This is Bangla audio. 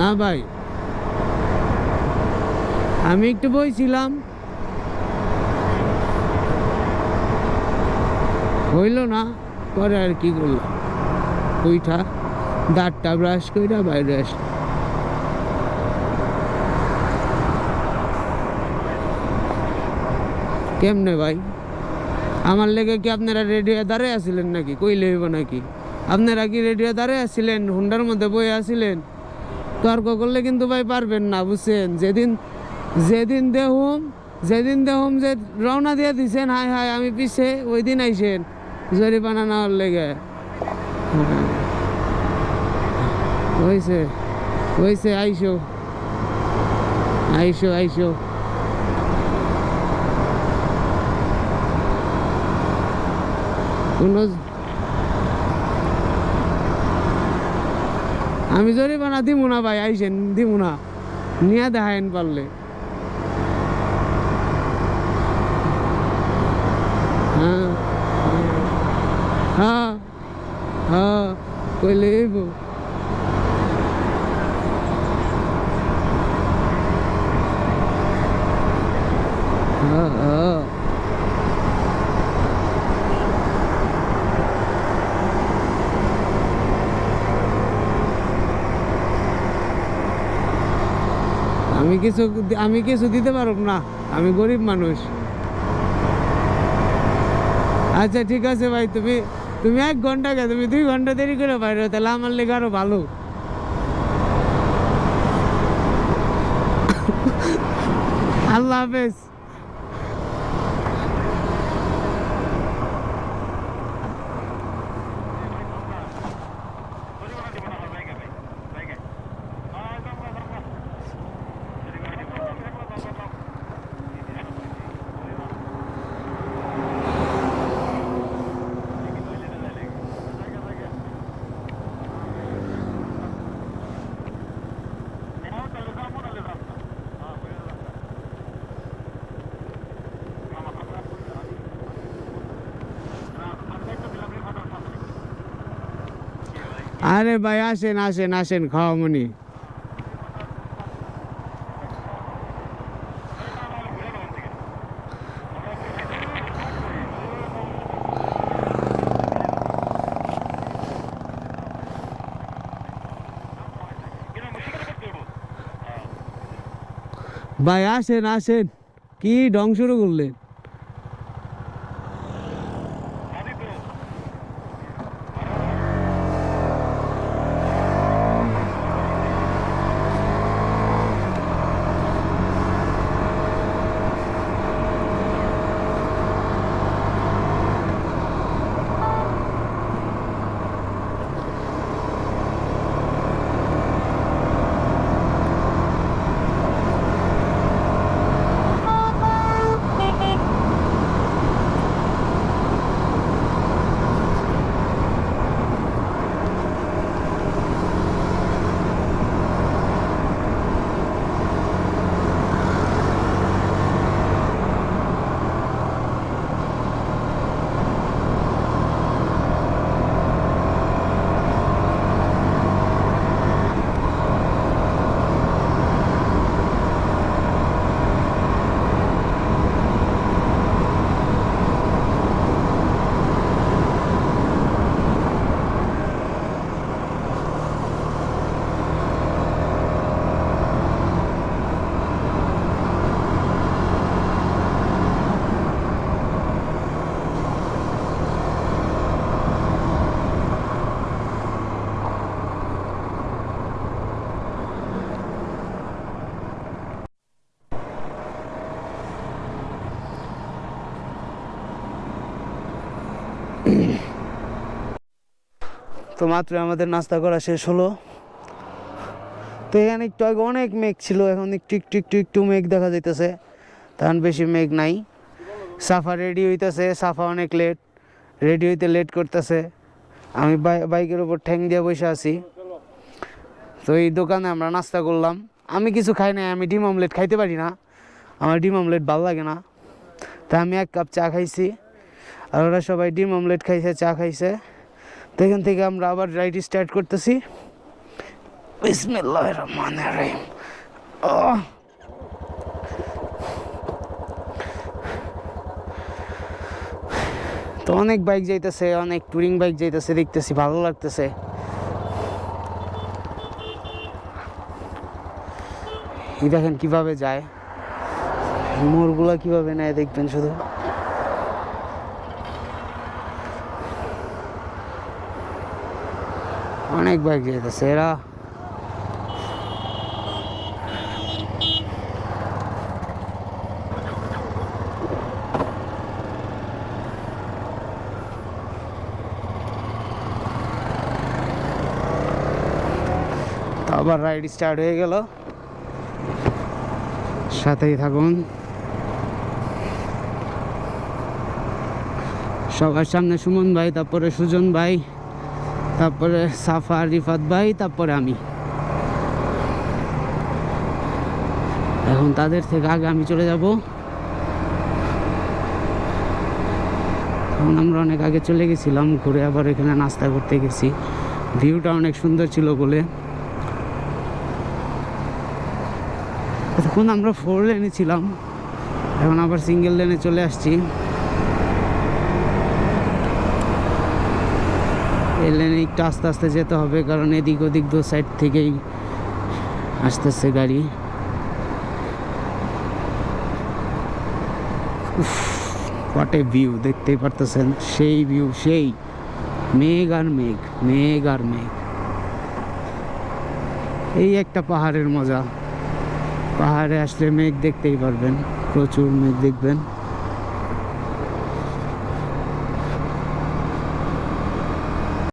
না ভাই। আমি একটু বইছিলাম হইল না, পরে আর কি করলাম? ওইটা দাঁতটা ব্রাশ কইরা বাইরে আসলাম। কেমনে ভাই? আমার লেগে কি আপনারা রেডিও দাঁড়িয়ে আসিলেন নাকি? কইলে হইব নাকি? আপনারা কি রেডিও দাঁড়িয়ে আসছিলেন হুন্ডার মধ্যে বই আসিলেন তর্ক করলে কিন্তু ভাই পারবেন না, বুঝছেন? যেদিন যেদিন দেহুম যেদিন দেহুম যে রওনা দিয়ে দিছেন হাই হাই আমি পিছে, ওই দিন আইসেন জরিপানা নেওয়ার লেগে। হ্যাঁ। হয়েছে হয়েছে আইসো। আইসো আইসো। কোনো আমি জরিমানা দিব না ভাই, আইসেন দিব না নিয়ে দেখায়েন পারলে। হ্যাঁ। হ্যাঁ। হ্যাঁ। কইলে এইব হ্যাঁ হ্যাঁ আমি কিছু আমি কিছু দিতে পারব না। আমি গরিব মানুষ। আচ্ছা ঠিক আছে ভাই, তুমি তুমি এক ঘণ্টা গে, তুমি দুই ঘণ্টা দেরি করে বাইরে তাহলে আমার লেগে আরও ভালো। আল্লাহ হাফেজ। আরে ভাই আসেন আসেন আসেন খাওয়া মনি। ভাই আসেন আসেন। কি ঢং শুরু করলেন? তো মাত্র আমাদের নাস্তা করা শেষ হলো। তো এখানে একটু আগে অনেক মেঘ ছিল, এখন একটু একটু একটু একটু মেঘ দেখা যাইতেছে। তখন বেশি মেঘ নাই। সাফা রেডি হইতেছে, সাফা অনেক লেট রেডি হইতে লেট করতেছে। আমি বাইকের উপর ঠ্যাং দিয়ে বসে আছি। তো এই দোকানে আমরা নাস্তা করলাম। আমি কিছু খাই নাই, আমি ডিম অমলেট খাইতে পারি না। আমার ডিম অমলেট ভালো লাগে না। তা আমি এক কাপ চা খাইছি। আর ওরা সবাই ডিম অমলেট খাইছে, চা খাইছে। তো এখান থেকে আমরা আবার রাইড স্টার্ট করতেছি। বিসমিল্লাহ রহমান রহিম। আহ। তো অনেক বাইক যাইতেছে, অনেক টুরিং বাইক যাইতেছে, দেখতেছি, ভালো লাগতেছে। দেখেন কীভাবে যায়। মোড়গুলো কীভাবে নেয় দেখবেন শুধু। অনেক বাইক যাইতেছে, এরা আবার রাইড স্টার্ট হয়ে গেল। সাথেই থাকুন। সবার সামনে সুমন ভাই, তারপরে সুজন ভাই। তারপরে সাফা রিফাত ভাই, তারপরে আমি। এখন তাদের থেকে আগে আমি চলে যাব। তখন আমরা অনেক আগে চলে গেছিলাম, ঘুরে আবার এখানে নাস্তা করতে গেছি। ভিউটা অনেক সুন্দর ছিল বলে। তখন আমরা ফোর লেনে ছিলাম। এখন আবার সিঙ্গেল লেনে চলে আসছি। এই লেনে একটু আস্তে আস্তে যেতে হবে, কারণ এদিক ওদিক দু সাইড থেকেই আসতেছে গাড়ি। হোয়াট এ ভিউ দেখতেই পারতেছেন, সেই ভিউ সেই। মেঘ আর মেঘ মেঘ আর মেঘ। এই একটা পাহাড়ের মজা। পাহাড়ে আসলে মেঘ দেখতেই পারবেন, প্রচুর মেঘ দেখবেন।